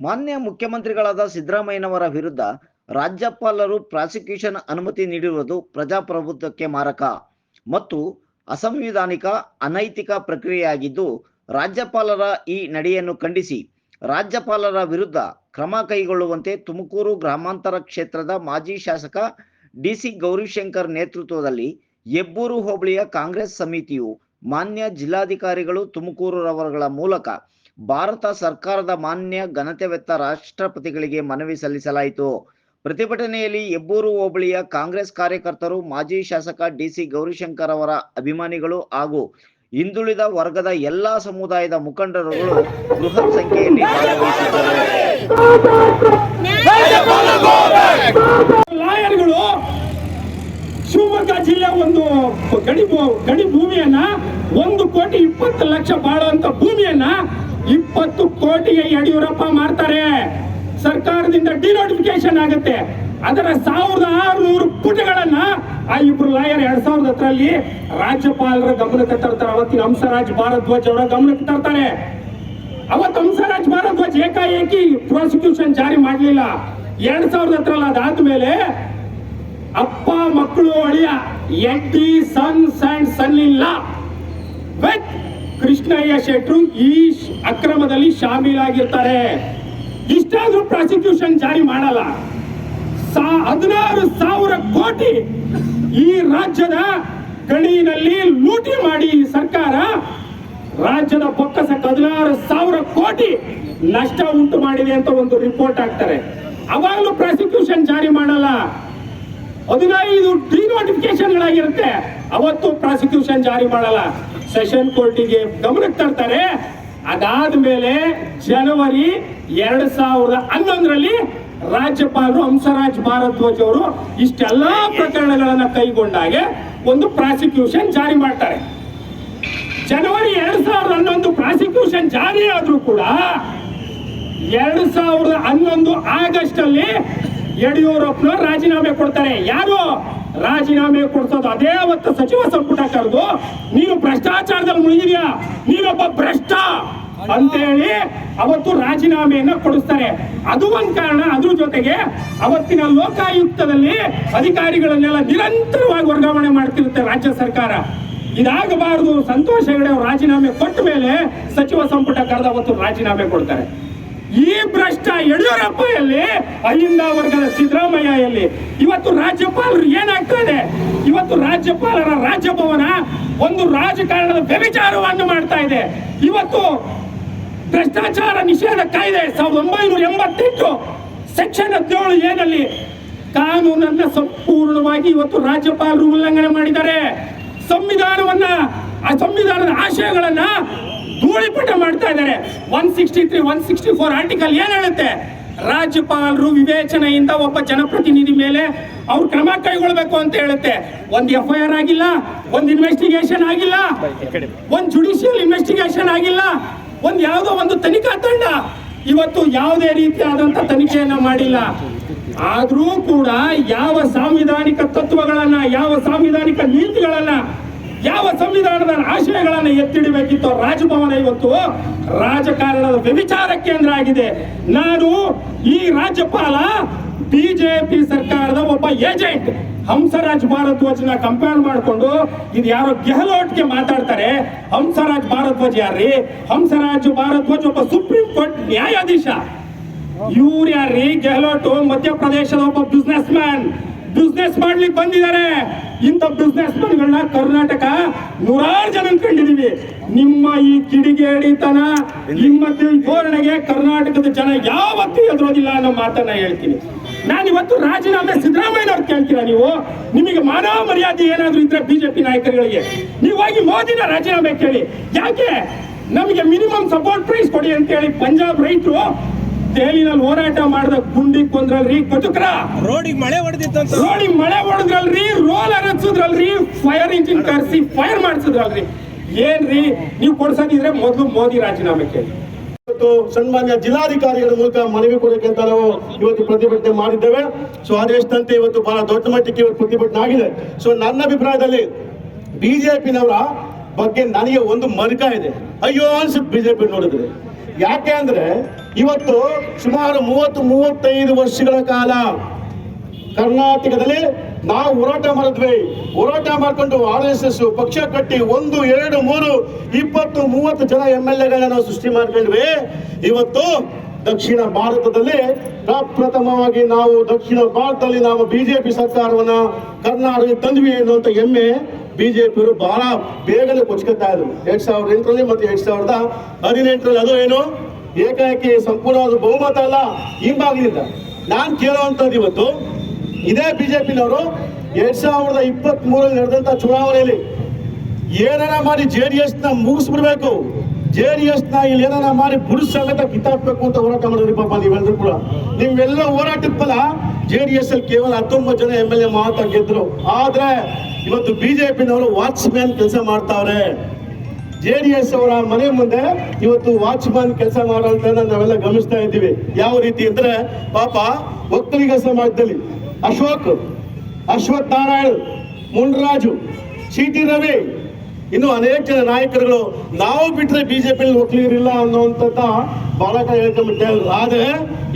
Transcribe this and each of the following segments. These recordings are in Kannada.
ಮಾನ್ಯ ಮುಖ್ಯಮಂತ್ರಿಗಳಾದ ಸಿದ್ದರಾಮಯ್ಯನವರ ವಿರುದ್ಧ ರಾಜ್ಯಪಾಲರು ಪ್ರಾಸಿಕ್ಯೂಷನ್ ಅನುಮತಿ ನೀಡಿರುವುದು ಪ್ರಜಾಪ್ರಭುತ್ವಕ್ಕೆ ಮಾರಕ ಮತ್ತು ಅಸಂವಿಧಾನಿಕ ಅನೈತಿಕ ಪ್ರಕ್ರಿಯೆಯಾಗಿದ್ದು, ರಾಜ್ಯಪಾಲರ ಈ ನಡೆಯನ್ನು ಖಂಡಿಸಿ, ರಾಜ್ಯಪಾಲರ ವಿರುದ್ಧ ಕ್ರಮ ಕೈಗೊಳ್ಳುವಂತೆ ತುಮಕೂರು ಗ್ರಾಮಾಂತರ ಕ್ಷೇತ್ರದ ಮಾಜಿ ಶಾಸಕ ಡಿಸಿ ಗೌರಿಶಂಕರ್ ನೇತೃತ್ವದಲ್ಲಿ ಹೆಬ್ಬೂರು ಹೋಬಳಿಯ ಕಾಂಗ್ರೆಸ್ ಸಮಿತಿಯು ಮಾನ್ಯ ಜಿಲ್ಲಾಧಿಕಾರಿಗಳು ತುಮಕೂರುರವರುಗಳ ಮೂಲಕ ಭಾರತ ಸರ್ಕಾರದ ಮಾನ್ಯ ಘನತೆವೆತ್ತ ರಾಷ್ಟ್ರಪತಿಗಳಿಗೆ ಮನವಿ ಸಲ್ಲಿಸಲಾಯಿತು. ಪ್ರತಿಭಟನೆಯಲ್ಲಿ ಹೆಬ್ಬೂರು ಹೋಬಳಿಯ ಕಾಂಗ್ರೆಸ್ ಕಾರ್ಯಕರ್ತರು, ಮಾಜಿ ಶಾಸಕ ಡಿಸಿ ಗೌರಿಶಂಕರ್ ಅವರ ಅಭಿಮಾನಿಗಳು ಹಾಗೂ ಹಿಂದುಳಿದ ವರ್ಗದ ಎಲ್ಲಾ ಸಮುದಾಯದ ಮುಖಂಡರುಗಳು ಬೃಹತ್ ಸಂಖ್ಯೆಯಲ್ಲಿ ಲಾಯರ್ಗಳು ಶಿವಮೊಗ್ಗ ಜಿಲ್ಲೆ ಒಂದು ಗಡಿ ಗಡಿ ಭೂಮಿಯನ್ನ ಒಂದು ಕೋಟಿ ಇಪ್ಪತ್ತು ಲಕ್ಷ ಬಾಳುವಂತ ಭೂಮಿಯನ್ನ ಇಪ್ಪತ್ತು ಕೋಟಿಗೆ ಯಡಿಯೂರಪ್ಪ ಮಾಡ್ತಾರೆ. ಸರ್ಕಾರದಿಂದ ಡಿನೋಟಿಫಿಕೇಶನ್ ಆಗುತ್ತೆ. ಅದರ ಸಾವಿರದ ಆರುನೂರು ಪುಟಗಳನ್ನ ಆ ಇಬ್ರು ಲಾಯರ್ ಎರಡ್ ಸಾವಿರದ ಹತ್ತರಲ್ಲಿ ರಾಜ್ಯಪಾಲರ ಗಮನಕ್ಕೆ ತರ್ತಾರೆ. ಅವತ್ತಿನ ಹಂಸರಾಜ್ ಭಾರದ್ವಾಜ್ ಅವರ ಗಮನಕ್ಕೆ ತರ್ತಾರೆ. ಅವತ್ತು ಹಂಸರಾಜ್ ಭಾರದ್ವಾಜ್ ಏಕಾಏಕಿ ಪ್ರಾಸಿಕ್ಯೂಷನ್ ಜಾರಿ ಮಾಡಲಿಲ್ಲ. ಎರಡ್ ಸಾವಿರದ ಹತ್ತರಲ್ಲಿ ಅದಾದ್ಮೇಲೆ ಅಪ್ಪ ಮಕ್ಕಳು ಅಳಿಯ ಎಡ್ಡಿ ಸನ್ಸ್ ಅಂಡ್ ಸನ್ ಇಲ್ಲ ವಿತ್ ಕೃಷ್ಣಯ್ಯ ಶೆಟ್ರು ಈ ಅಕ್ರಮದಲ್ಲಿ ಶಾಮೀಲಾಗಿರ್ತಾರೆ. ಇಷ್ಟಾದ್ರೂ ಪ್ರಾಸಿಕ್ಯೂಷನ್ ಜಾರಿ ಮಾಡಲ್ಲ. ಹದಿನಾರು ಸಾವಿರ ಕೋಟಿ ಈ ರಾಜ್ಯದ ಗಣಿನಲ್ಲಿ ಲೂಟಿ ಮಾಡಿ ಸರ್ಕಾರ ರಾಜ್ಯದ ಬೊಕ್ಕಸಕ್ಕೆ ಹದಿನಾರು ಸಾವಿರ ಕೋಟಿ ನಷ್ಟ ಉಂಟು ಮಾಡಿದೆ ಅಂತ ಒಂದು ರಿಪೋರ್ಟ್ ಹಾಕ್ತಾರೆ. ಅವಾಗಲೂ ಪ್ರಾಸಿಕ್ಯೂಷನ್ ಜಾರಿ ಮಾಡಲ್ಲ. ಹದಿನೈದು ಡಿನೋಟಿಫಿಕೇಶನ್ಗಳಾಗಿರುತ್ತೆ ಅವತ್ತು ಪ್ರಾಸಿಕ್ಯೂಷನ್ ಜಾರಿ ಮಾಡಲ್ಲ. ಸೆಷನ್ ಕೋರ್ಟಿಗೆ ಗಮನಕ್ಕೆ ತರ್ತಾರೆ. ಅದಾದ ಮೇಲೆ ಜನವರಿ ಎರಡ್ ಸಾವಿರದ ಹನ್ನೊಂದರಲ್ಲಿ ರಾಜ್ಯಪಾಲರು ಹಂಸರಾಜ್ ಭಾರದ್ವಾಜ್ ಅವರು ಇಷ್ಟೆಲ್ಲ ಪ್ರಕರಣಗಳನ್ನ ಕೈಗೊಂಡಾಗೆ ಒಂದು ಪ್ರಾಸಿಕ್ಯೂಷನ್ ಜಾರಿ ಮಾಡ್ತಾರೆ. ಜನವರಿ ಎರಡ್ ಸಾವಿರದ ಹನ್ನೊಂದು ಪ್ರಾಸಿಕ್ಯೂಷನ್ ಜಾರಿ ಆದ್ರೂ ಕೂಡ ಎರಡು ಸಾವಿರದ ಹನ್ನೊಂದು ಆಗಸ್ಟ್ ಅಲ್ಲಿ ಯಡಿಯೂರಪ್ಪನವ್ರು ರಾಜೀನಾಮೆ ಕೊಡ್ತಾರೆ. ಯಾರು? ರಾಜೀನಾಮೆ ಕೊಡ್ಸೋದು ಅದೇ ಅವತ್ತು ಸಚಿವ ಸಂಪುಟ ಕರೆದು, ನೀನು ಭ್ರಷ್ಟಾಚಾರದಲ್ಲಿ ಮುಳುಗಿದ್ಯಾ? ನೀನೊಬ್ಬ ಭ್ರಷ್ಟ? ಅಂತೇಳಿ ಅವತ್ತು ರಾಜೀನಾಮೆಯನ್ನ ಕೊಡಿಸ್ತಾರೆ. ಅದು ಒಂದ್ ಕಾರಣ. ಅದ್ರ ಜೊತೆಗೆ ಅವತ್ತಿನ ಲೋಕಾಯುಕ್ತದಲ್ಲಿ ಅಧಿಕಾರಿಗಳನ್ನೆಲ್ಲ ನಿರಂತರವಾಗಿ ವರ್ಗಾವಣೆ ಮಾಡ್ತಿರುತ್ತೆ ರಾಜ್ಯ ಸರ್ಕಾರ. ಇದಾಗಬಾರದು. ಸಂತೋಷ ಹೆಗಡೆ ಅವರು ರಾಜೀನಾಮೆ ಕೊಟ್ಟ ಮೇಲೆ ಸಚಿವ ಸಂಪುಟ ಕರೆದ ಅವತ್ತು ರಾಜೀನಾಮೆ ಕೊಡ್ತಾರೆ. ಈ ಭ್ರಷ್ಟ ಯಡಿಯೂರಪ್ಪ ಎಲ್ಲಿ ಅಹಿಂದ ವರ್ಗದ ಸಿದ್ದರಾಮಯ್ಯ ಎಲ್ಲಿ ಇವತ್ತು ರಾಜ್ಯಪಾಲರು ಏನಾಗ್ತಾ ಇದೆ ಇವತ್ತು ರಾಜ್ಯಪಾಲರ ರಾಜಭವನ ಒಂದು ರಾಜಕಾರಣದ ವ್ಯಭಿಚಾರವನ್ನು ಮಾಡ್ತಾ ಇದೆ. ಇವತ್ತು ಭ್ರಷ್ಟಾಚಾರ ನಿಷೇಧ ಕಾಯ್ದೆ ಸಾವಿರದ ಒಂಬೈನೂರ ಎಂಬತ್ತೆಂಟು, ಸೆಕ್ಷನ್ ಹದಿನೇಳು ಏನಲ್ಲಿ ಕಾನೂನನ್ನ ಸಂಪೂರ್ಣವಾಗಿ ಇವತ್ತು ರಾಜ್ಯಪಾಲರು ಉಲ್ಲಂಘನೆ ಮಾಡಿದ್ದಾರೆ. ಸಂವಿಧಾನವನ್ನ, ಆ ಸಂವಿಧಾನದ ಆಶಯಗಳನ್ನ ಧೂಳಿಪಟ ಮಾಡ್ತಾ ಇದ್ದಾರೆ. One sixty three one sixty four article ಏನ್ ಹೇಳುತ್ತೆ? ರಾಜ್ಯಪಾಲರು ವಿವೇಚನೆಯಿಂದ ಒಬ್ಬ ಜನಪ್ರತಿನಿಧಿ ಮೇಲೆ ಅವ್ರು ಕ್ರಮ ಕೈಗೊಳ್ಬೇಕು ಅಂತ ಹೇಳುತ್ತೆ. ಒಂದ್ ಎಫ್ ಐ ಆರ್ ಆಗಿಲ್ಲ, ಒಂದ್ ಇನ್ವೆಸ್ಟಿಗೇಷನ್ ಆಗಿಲ್ಲ, ಒಂದ್ ಜುಡಿಷಿಯಲ್ ಇನ್ವೆಸ್ಟಿಗೇಷನ್ ಆಗಿಲ್ಲ, ಒಂದ್ ಯಾವುದೋ ಒಂದು ತನಿಖಾ ತಂಡ ಇವತ್ತು ಯಾವುದೇ ರೀತಿಯಾದಂತ ತನಿಖೆಯನ್ನ ಮಾಡಿಲ್ಲ. ಆದ್ರೂ ಕೂಡ ಯಾವ ಸಾಂವಿಧಾನಿಕ ತತ್ವಗಳನ್ನ, ಯಾವ ಸಾಂವಿಧಾನಿಕ ನೀತಿಗಳನ್ನ ಯಾವ ಸಂವಿಧಾನದ ಆಶಯಗಳನ್ನು ಎತ್ತಿಡಬೇಕಿತ್ತು ರಾಜಭವನ ಇವತ್ತು ರಾಜಕಾರಣದ ವ್ಯವಿಚಾರ ಕೇಂದ್ರ ಆಗಿದೆ. ನಾನು ಈ ರಾಜ್ಯಪಾಲ, ಬಿಜೆಪಿ ಸರ್ಕಾರದ ಒಬ್ಬ ಏಜೆಂಟ್, ಹಂಸರಾಜ್ ಭಾರದ್ವಾಜ್ನ ಕಂಪೇರ್ ಮಾಡಿಕೊಂಡು ಇದು ಯಾರೋ ಗೆಹ್ಲೋಟ್ಗೆ ಮಾತಾಡ್ತಾರೆ. ಹಂಸರಾಜ್ ಭಾರದ್ವಾಜ್ ಯಾರ್ರಿ? ಹಂಸರಾಜ್ ಭಾರದ್ವಾಜ್ ಒಬ್ಬ ಸುಪ್ರೀಂ ಕೋರ್ಟ್ ನ್ಯಾಯಾಧೀಶ. ಇವ್ರು ಯಾರ್ರಿ? ಗೆಹ್ಲೋಟ್ ಮಧ್ಯಪ್ರದೇಶದ ಒಬ್ಬ ಬಿಸ್ನೆಸ್ ಮ್ಯಾನ್ ಬಿಸ್ನೆಸ್ ಮಾಡ್ಲಿಕ್ಕೆ ಬಂದಿದ್ದಾರೆ. ಇಂಥ ಬಿಸ್ನೆಸ್ ಮನ್ಗಳನ್ನ ಕರ್ನಾಟಕ ನೂರಾರು ಜನ ಕಂಡಿದೀವಿ. ನಿಮ್ಮ ಈ ಕಿಡಿಗೇಡಿತನ, ನಿಮ್ಮ ಧೋರಣೆಗೆ ಕರ್ನಾಟಕದ ಜನ ಯಾವತ್ತೂ ಎದುರೋದಿಲ್ಲ ಅನ್ನೋ ಮಾತನ್ನ ಹೇಳ್ತೀನಿ. ನಾನು ಇವತ್ತು ರಾಜೀನಾಮೆ ಸಿದ್ದರಾಮಯ್ಯನವ್ರು ಕೇಳ್ತೀರಾ ನೀವು? ನಿಮಗೆ ಮಾನವ ಮರ್ಯಾದೆ ಏನಾದ್ರೂ ಇದ್ರೆ ಬಿಜೆಪಿ ನಾಯಕರುಗಳಿಗೆ. ನೀವಾಗಿ ಮೋದಿನ ರಾಜೀನಾಮೆ ಕೇಳಿ. ಯಾಕೆ? ನಮಗೆ ಮಿನಿಮಮ್ ಸಪೋರ್ಟ್ ಪ್ರೈಸ್ ಕೊಡಿ ಅಂತ ಹೇಳಿ ಪಂಜಾಬ್ ರೈತರು ದೆಹಲಿನಲ್ಲಿ ಹೋರಾಟ ಮಾಡಿದ ಗುಂಡಿ ಕೊಂದ್ರಲ್ರಿ ಕಟುಕ್ರ. ರೋಡಿಗೆ ಮಳೆ ಹೊಡೆದಿತ್ತಂತ. ರೋಡಿಗೆ ಮಳೆ ಹೊಡೆದ್ರಲ್ರಿ ರೋಲರ್ ಹಚ್ಚಿದ್ರಲ್ರಿ ಫೈರ್ ಇಂಜಿನ್ ಕರೆಸಿ ಫೈರ್ ಮಾಡಿಸಿದ್ರಲ್ರಿ. ಏನ್ರಿ ನೀವು ಕೊಡ್ಸೋದಿದ್ರೆ ಮೊದಲು ಮೋದಿ ರಾಜೀನಾಮೆ ಕೇಳಿ ಇವತ್ತು ಸನ್ಮಾನ್ಯ ಜಿಲ್ಲಾಧಿಕಾರಿಗಳ ಮೂಲಕ ಮನವಿ ಕೊಡಕ್ಕೆ ಅಂತ ನಾವು ಇವತ್ತು ಪ್ರತಿಭಟನೆ ಮಾಡಿದ್ದೇವೆ. ಸೊ ಆದೇಶದಂತೆ ಇವತ್ತು ಬಹಳ ದೊಡ್ಡ ಮಟ್ಟಕ್ಕೆ ಇವತ್ತು ಪ್ರತಿಭಟನೆ ಆಗಿದೆ. ಸೊ ನನ್ನ ಅಭಿಪ್ರಾಯದಲ್ಲಿ ಬಿಜೆಪಿನವರ ಬಗ್ಗೆ ನನಗೆ ಒಂದು ಮರ್ಕ ಇದೆ. ಅಯ್ಯೋ ಅನ್ಸುತ್ತೆ ಬಿಜೆಪಿ ನೋಡಿದ್ರೆ. ಯಾಕೆ ಅಂದ್ರೆ ಇವತ್ತು ಸುಮಾರು ಮೂವತ್ತು ಮೂವತ್ತೈದು ವರ್ಷಗಳ ಕಾಲ ಕರ್ನಾಟಕದಲ್ಲಿ ನಾವು ಹೋರಾಟ ಮಾಡಿದ್ವಿ. ಹೋರಾಟ ಮಾಡ್ಕೊಂಡು ಆರ್ ಎಸ್ ಎಸ್ ಪಕ್ಷ ಕಟ್ಟಿ ಒಂದು, ಎರಡು, ಮೂರು, ಇಪ್ಪತ್ತು, ಮೂವತ್ತು ಜನ ಎಂ ಎಲ್ ಎಗಳನ್ನ ಸೃಷ್ಟಿ ಮಾಡ್ಕೊಂಡ್ವಿ. ಇವತ್ತು ದಕ್ಷಿಣ ಭಾರತದಲ್ಲಿ ಪ್ರಪ್ರಥಮವಾಗಿ ನಾವು ದಕ್ಷಿಣ ಭಾರತದಲ್ಲಿ ನಾವು ಬಿಜೆಪಿ ಸರ್ಕಾರವನ್ನ ಕರ್ನಾಟಕ ತಂದ್ವಿ ಅನ್ನುವಂಥ ಹೆಮ್ಮೆ ಬಿಜೆಪಿಯವರು ಬಹಳ ಬೇಗನೆ ಕೊಚ್ಕೊತಾ ಇದ್ರು. ಎರಡ್ ಸಾವಿರದ ಎಂಟರಲ್ಲಿ ಮತ್ತೆ ಎರಡ್ ಸಾವಿರದ ಹದಿನೆಂಟರಲ್ಲಿ ಅದು ಏನು? ಏಕಾಏಕಿ ಸಂಪೂರ್ಣವಾದ ಬಹುಮತ ಅಲ್ಲ, ಹಿಂಬಾಗಲಿಲ್ಲ. ನಾನು ಕೇಳುವಂತದ್ದು ಇವತ್ತು, ಇದೇ ಬಿಜೆಪಿನವರು ಎರಡ್ ಸಾವಿರದ ಇಪ್ಪತ್ತ್ ಮೂರಲ್ಲಿ ನಡೆದಂತ ಚುನಾವಣೆಯಲ್ಲಿ ಏನಾರ ಮಾಡಿ ಜೆ ಡಿ ಎಸ್ನ ಮುಗಿಸ್ಬಿಡ್ಬೇಕು. ಜೆ ಡಿ ಎಸ್ನ ಇಲ್ಲಿ ಏನಾರ ಮಾಡಿ ಬುಡಿಸ್ ಸಮೇತ ಕಿತ್ತಾಕ್ಬೇಕು ಅಂತ ಹೋರಾಟ ಮಾಡಿದ್ರಿ ಪಾಪ ನೀವೆಲ್ಲರೂ ಕೂಡ. ನೀವೆಲ್ಲ ಹೋರಾಟದ ಜೆ ಡಿ ಎಸ್ ಅಲ್ಲಿ ಕೇವಲ ಹತ್ತೊಂಬತ್ತು ಜನ ಎಂ ಎಲ್ ಎ ಮಾತ್ರ ಗೆದ್ರು ಆದ್ರೆ ಇವತ್ತು ಬಿಜೆಪಿನವರು ವಾಚ್ಮ್ಯಾನ್ ಕೆಲಸ ಮಾಡ್ತಾವ್ರೆ. ಜೆ ಡಿ ಎಸ್ ಅವರ ಮನೆ ಮುಂದೆ ಇವತ್ತು ವಾಚ್ಮನ್ ಕೆಲಸ ಮಾಡುವಂತ ನಾವೆಲ್ಲ ಗಮನಿಸ್ತಾ ಇದ್ದೀವಿ. ಯಾವ ರೀತಿ ಅಂದ್ರೆ ಪಾಪ ಒಕ್ಕಲಿಗ ಸಮಾಜದಲ್ಲಿ ಅಶೋಕ್, ಅಶ್ವಥ್ ನಾರಾಯಣ್, ಮುನ್ರಾಜು, ಸಿ ಟಿ ರವಿ, ಇನ್ನು ಅನೇಕ ಜನ ನಾಯಕರುಗಳು ನಾವು ಬಿಟ್ರೆ ಬಿಜೆಪಿ ಒಕ್ಕಲಿಗರಿಲ್ಲ ಅನ್ನುವಂಥದ್ದ ಬಹಳ ಕಡೆ ಹೇಳ್ಕೊಂಡ್ಬಿಟ್ಟೆ. ಆದ್ರೆ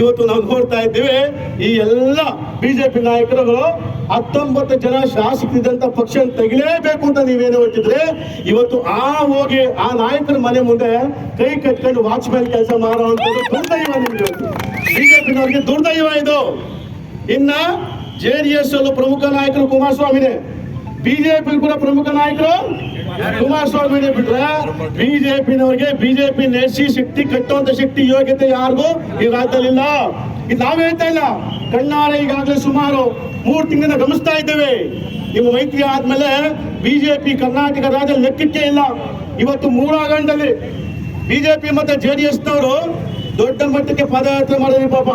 ಇವತ್ತು ನಾವು ನೋಡ್ತಾ ಇದ್ದೀವಿ, ಈ ಎಲ್ಲ ಬಿಜೆಪಿ ನಾಯಕರುಗಳು ಹತ್ತೊಂಬತ್ತು ಜನ ಶಾಸಕರಿದ್ದಂತ ಪಕ್ಷ ತೆಗಿಲೇಬೇಕು ಅಂತ ನೀವೇನು ಹೊಟ್ಟಿದ್ರೆ ಇವತ್ತು ಆ ಹೋಗಿ ಆ ನಾಯಕರ ಮನೆ ಮುಂದೆ ಕೈ ಕಟ್ಕೊಂಡು ವಾಚ್ಮ್ಯಾನ್ ಕೆಲಸ ಮಾಡುವಂಥದ್ದು ದುರ್ದೈವ ನಿಮ್ಗೆ ಬಿಜೆಪಿನವರಿಗೆ ದುರ್ದೈವ ಇದು. ಇನ್ನ ಜೆ ಡಿ ಎಸ್ ಅಲ್ಲೂ ಪ್ರಮುಖ ನಾಯಕರು ಕುಮಾರಸ್ವಾಮಿನೇ. ಬಿಜೆಪಿ ಕೂಡ ಪ್ರಮುಖ ನಾಯಕರು ಕುಮಾರಸ್ವಾಮಿ ಬಿಟ್ರೆ ಬಿಜೆಪಿನವರಿಗೆ ಬಿಜೆಪಿ ನೆಸಿ ಶಕ್ತಿ ಕಟ್ಟುವಂತ ಶಕ್ತಿ ಯೋಗ್ಯತೆ ಯಾರಿಗೂ ಈ ರಾಜ್ಯದಲ್ಲಿ ಇಲ್ಲ ಇದು ನಾವ್ ಹೇಳ್ತಾ ಇಲ್ಲ. ಕಣ್ಣಾರೆ ಈಗಾಗಲೇ ಸುಮಾರು ಮೂರು ತಿಂಗಳಿಂದ ಗಮನಿಸ್ತಾ ಇದ್ದೇವೆ. ನಿಮ್ಮ ಮೈತ್ರಿ ಆದ್ಮೇಲೆ ಬಿಜೆಪಿ ಕರ್ನಾಟಕ ರಾಜ್ಯ ಲೆಕ್ಕಕ್ಕೆ ಇಲ್ಲ. ಇವತ್ತು ಮೂರಾಗಂಡಲ್ಲಿ ಬಿಜೆಪಿ ಮತ್ತೆ ಜೆ ಡಿ ಎಸ್ನವರು ದೊಡ್ಡ ಮಟ್ಟಕ್ಕೆ ಪಾದಯಾತ್ರೆ ಮಾಡಿದ್ರಿ ಪಾಪ.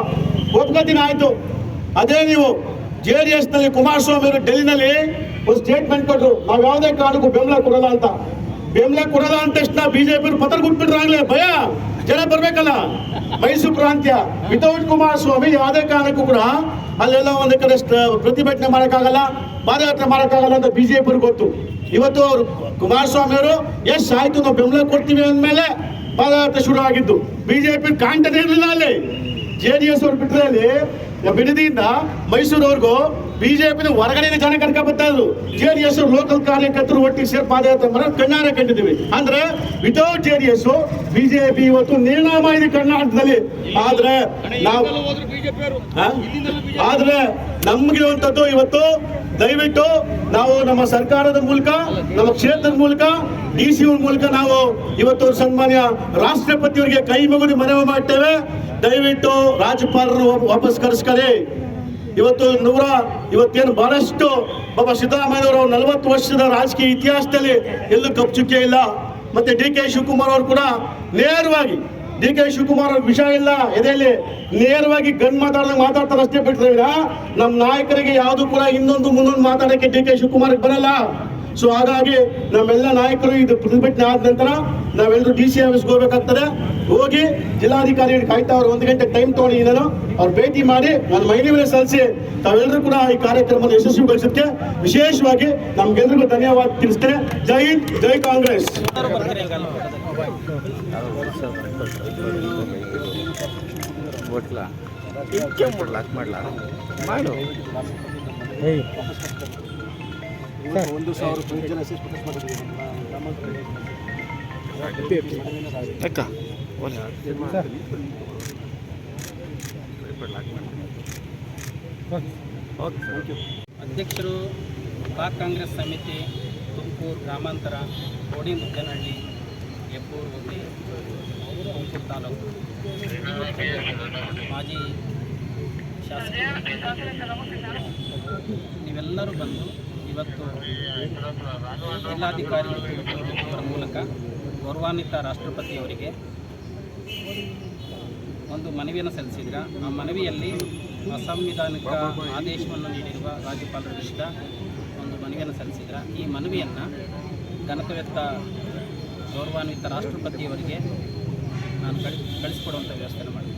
ಒಪ್ಕೋತೀನಿ, ಆಯ್ತು. ಅದೇ ನೀವು ಜೆ ಡಿ ಎಸ್ನಲ್ಲಿ ಕುಮಾರಸ್ವಾಮಿ ಅವರು ಡೆಲ್ಲಿನಲ್ಲಿ ಒಂದು ಸ್ಟೇಟ್ಮೆಂಟ್ ಕೊಟ್ಟರು ನಾವು ಯಾವುದೇ ಕಾರಣಕ್ಕೂ ಬೆಂಬಲ ಕೊಡಲ್ಲ ಅಂತ. ಬೆಂಬಲ ಕೊಡಲ್ಲ ಅಂತ ತಕ್ಷಣ ಬಿಜೆಪಿ ಪತ್ರ ಕೊಟ್ಬಿಟ್ರಾಗ್ಲೇ ಭಯ. ಜನ ಬರ್ಬೇಕಲ್ಲ? ಮೈಸೂರು ಪ್ರಾಂತ್ಯ. ವಿತೌಟ್ ಕುಮಾರಸ್ವಾಮಿ, ಯಾವುದೇ ಕಾರಣಕ್ಕೂ ಕೂಡ ಅಲ್ಲೆಲ್ಲ ಒಂದು ಕಡೆ ಪ್ರತಿಭಟನೆ ಮಾಡೋಕ್ಕಾಗಲ್ಲ, ಪಾದಯಾತ್ರೆ ಮಾಡೋಕ್ಕಾಗಲ್ಲ ಅಂತ ಬಿಜೆಪಿ ಗೊತ್ತು. ಇವತ್ತು ಅವರು ಕುಮಾರಸ್ವಾಮಿ ಅವರು, ಎಸ್, ಆಯ್ತು, ನಾವು ಬೆಂಬಲ ಕೊಡ್ತೀವಿ ಅಂದಮೇಲೆ ಪಾದಯಾತ್ರೆ ಶುರು ಆಗಿದ್ದು. ಬಿಜೆಪಿ ಕಾಣ್ತದೆ ಇರಲಿಲ್ಲ ಅಲ್ಲಿ. ಜೆ ಡಿ ಎಸ್ ಅವ್ರು ಬಿಟ್ಟರೆ ಅಲ್ಲಿ ಬಿಡದಿಯಿಂದ ಮೈಸೂರವ್ರಿಗೂ ಬಿಜೆಪಿ ಹೊರಗಡೆ ಜನ ಕರ್ಕ ಬರ್ತಾ ಇದ್ರು. ಜೆ ಡಿ ಎಸ್ ಲೋಕಲ್ ಕಾರ್ಯಕರ್ತರು ಒಟ್ಟಿಗೆ ಸೇರಿ ಪಾದಯಾತ್ರೆ ಮಾಡೋದು ಕಣ್ಣಾರೆ ಕಂಡಿದ್ದೀವಿ. ಅಂದ್ರೆ without J D S BJP ಇವತ್ತು ನಿರ್ಣಾಮ ಇದೆ ಕರ್ನಾಟಕದಲ್ಲಿ. ಆದ್ರೆ ನಾವು? ಆದ್ರೆ ನಮ್ಗಿರುವಂತದ್ದು ಇವತ್ತು ದಯವಿಟ್ಟು ನಾವು ನಮ್ಮ ಸರ್ಕಾರದ ಮೂಲಕ ನಮ್ಮ ಕ್ಷೇತ್ರದ ಮೂಲಕ ಡಿ ಸಿ ಮೂಲಕ ನಾವು ಇವತ್ತು ಸನ್ಮಾನ್ಯ ರಾಷ್ಟ್ರಪತಿಯವರಿಗೆ ಕೈ ಮುಗಿದು ಮನವಿ ಮಾಡ್ತೇವೆ. ದಯವಿಟ್ಟು ರಾಜ್ಯಪಾಲರನ್ನು ವಾಪ- ವಾಪಸ್ ಕರೆಸ್ಕೊಳ್ಳಿ ಇವತ್ತು ನೂರ ಇವತ್ತೇನು ಬಹಳಷ್ಟು ಬಾಬಾ ಸಿದ್ದರಾಮಯ್ಯವರು ನಲವತ್ತು ವರ್ಷದ ರಾಜಕೀಯ ಇತಿಹಾಸದಲ್ಲಿ ಎಲ್ಲೂ ಕಪ್ಪು ಇಲ್ಲ. ಮತ್ತೆ ಡಿ ಕೆ ಶಿವಕುಮಾರ್ ಅವರು ಕೂಡ ನೇರವಾಗಿ, ಡಿ ಕೆ ಶಿವಕುಮಾರ್ ಅವ್ರ ವಿಷಯ ಇಲ್ಲ, ಎದೆಯಲ್ಲಿ ನೇರವಾಗಿ ಗನ್ ಮಾತಾಡ್ದಂಗೆ ಮಾತಾಡ್ತಾರೆ ಅಷ್ಟೇ ಬಿಟ್ಟರೆ ನಮ್ಮ ನಾಯಕರಿಗೆ ಯಾವುದು ಕೂಡ ಇನ್ನೊಂದು ಮುಂದೊಂದು ಮಾತಾಡಕ್ಕೆ ಡಿ ಕೆ ಶಿವಕುಮಾರ್ ಬರಲ್ಲ. ಸೊ ಹಾಗಾಗಿ ನಮ್ಮೆಲ್ಲ ನಾಯಕರು ಇದು ಪ್ರತಿಭಟನೆ ಆದ ನಂತರ ನಾವೆಲ್ಲರೂ ಡಿ ಸಿ ಆಫೀಸ್ಗೆ ಹೋಗ್ಬೇಕಾಗ್ತದೆ. ಹೋಗಿ ಜಿಲ್ಲಾಧಿಕಾರಿ ಕಾಯ್ತಾ ಅವ್ರು ಒಂದು ಗಂಟೆ ಟೈಮ್ ತಗೊಂಡು ನಾನು ಅವ್ರು ಭೇಟಿ ಮಾಡಿ ನನ್ನ ಮೈಲಿಗೆ ಸಲ್ಲಿಸಿ ತಾವೆಲ್ಲರೂ ಕೂಡ ಈ ಕಾರ್ಯಕ್ರಮವನ್ನು ಯಶಸ್ವಿಗೊಳಿಸುತ್ತೆ ವಿಶೇಷವಾಗಿ ನಮ್ಗೆಲ್ರಿಗೂ ಧನ್ಯವಾದ ತಿಳಿಸ್ತೇನೆ. ಜೈ ಹಿಂದ್, ಜೈ ಕಾಂಗ್ರೆಸ್. ಮಾಡ್ಲಾ? ಮಾಡು. ಒಂದು ಸಾವಿರ ಜನ ಅಕ್ಕ ಅಧ್ಯಕ್ಷರು ಬ್ಲಾಕ್ ಕಾಂಗ್ರೆಸ್ ಸಮಿತಿ ತುಮಕೂರು ಗ್ರಾಮಾಂತರ ಕೋಡಿ ಮುದ್ದನಹಳ್ಳಿ ಹೆಬ್ಬೂರು ಹೋಗಿ ತುಮಕೂರು ತಾಲೂಕು. ಮಾಜಿ ಶಾಸಕ ನೀವೆಲ್ಲರೂ ಬಂದು ಇವತ್ತು ಜಿಲ್ಲಾಧಿಕಾರಿ ಅವರ ಮೂಲಕ ಗೌರವಾನ್ವಿತ ರಾಷ್ಟ್ರಪತಿಯವರಿಗೆ ಒಂದು ಮನವಿಯನ್ನು ಸಲ್ಲಿಸಿದ್ರ. ಆ ಮನವಿಯಲ್ಲಿ ಅಸಂವಿಧಾನಿಕ ಆದೇಶವನ್ನು ನೀಡಿರುವ ರಾಜ್ಯಪಾಲರ ವಿರುದ್ಧ ಒಂದು ಮನವಿಯನ್ನು ಸಲ್ಲಿಸಿದ್ರ. ಈ ಮನವಿಯನ್ನು ಗಣಕವೆತ್ತ ಗೌರವಾನ್ವಿತ ರಾಷ್ಟ್ರಪತಿಯವರಿಗೆ ನಾನು ಕಳಿ ಕಳಿಸ್ಕೊಡುವಂಥ ವ್ಯವಸ್ಥೆ ಮಾಡಿದೆ